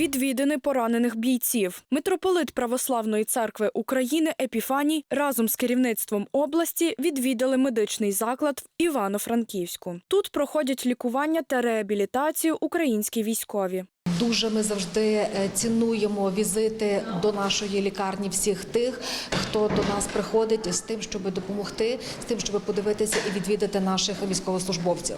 відвідини поранених бійців. Митрополит Православної церкви України Епіфаній разом з керівництвом області відвідали медичний заклад в Івано-Франківську. Тут проходять лікування та реабілітацію українські військові. Дуже ми завжди е, цінуємо візити до нашої лікарні всіх тих, хто до нас приходить з тим, щоб допомогти, з тим, щоб подивитися і відвідати наших військовослужбовців.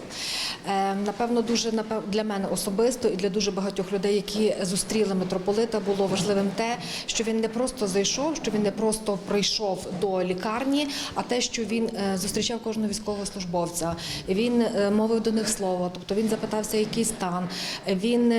Е, Напевно, дуже для мене особисто і для дуже багатьох людей, які зустріли митрополита, було важливим те, що він не просто зайшов, що він не просто прийшов до лікарні, а те, що він е, зустрічав кожного військовослужбовця. Він мовив до них слово, тобто він запитався, який стан. Він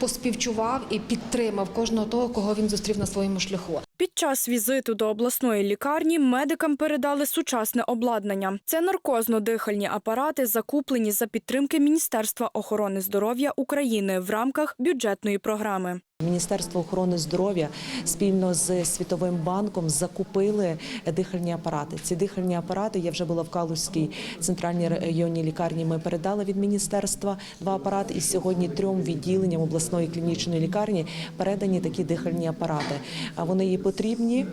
поспівчував і підтримав кожного того, кого він зустрів на своєму шляху. Під час візиту до обласної лікарні медикам передали сучасне обладнання. Це наркозно-дихальні апарати, закуплені за підтримки Міністерства охорони здоров'я України в рамках бюджетної програми. Міністерство охорони здоров'я спільно з Світовим банком закупили дихальні апарати. Ці дихальні апарати я вже була в Калузькій центральній районній лікарні. Ми передали від міністерства два апарати, і сьогодні трьом відділенням обласної клінічної лікарні передані такі дихальні апарати. Вони є потрібні.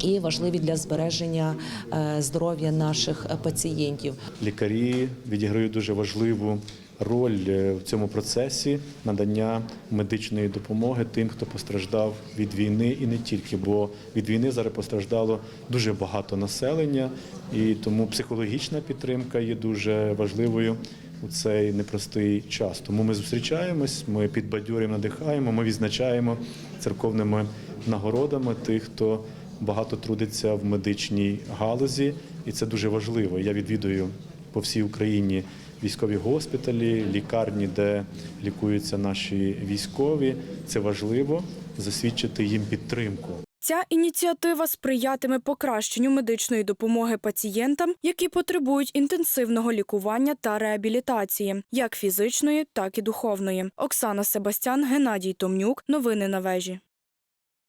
І важливі для збереження е, здоров'я наших пацієнтів. Лікарі відіграють дуже важливу роль е, в цьому процесі надання медичної допомоги тим, хто постраждав від війни, і не тільки, бо від війни зараз постраждало дуже багато населення, і тому психологічна підтримка є дуже важливою у цей непростий час. Тому ми зустрічаємось, ми підбадьорюємо, надихаємо, ми відзначаємо церковними нагородами тих, хто багато трудиться в медичній галузі, і це дуже важливо. Я відвідую по всій Україні військові госпіталі, лікарні, де лікуються наші військові. Це важливо засвідчити їм підтримку. Ця ініціатива сприятиме покращенню медичної допомоги пацієнтам, які потребують інтенсивного лікування та реабілітації, як фізичної, так і духовної. Оксана Себастян, Геннадій Томнюк. Новини на вежі.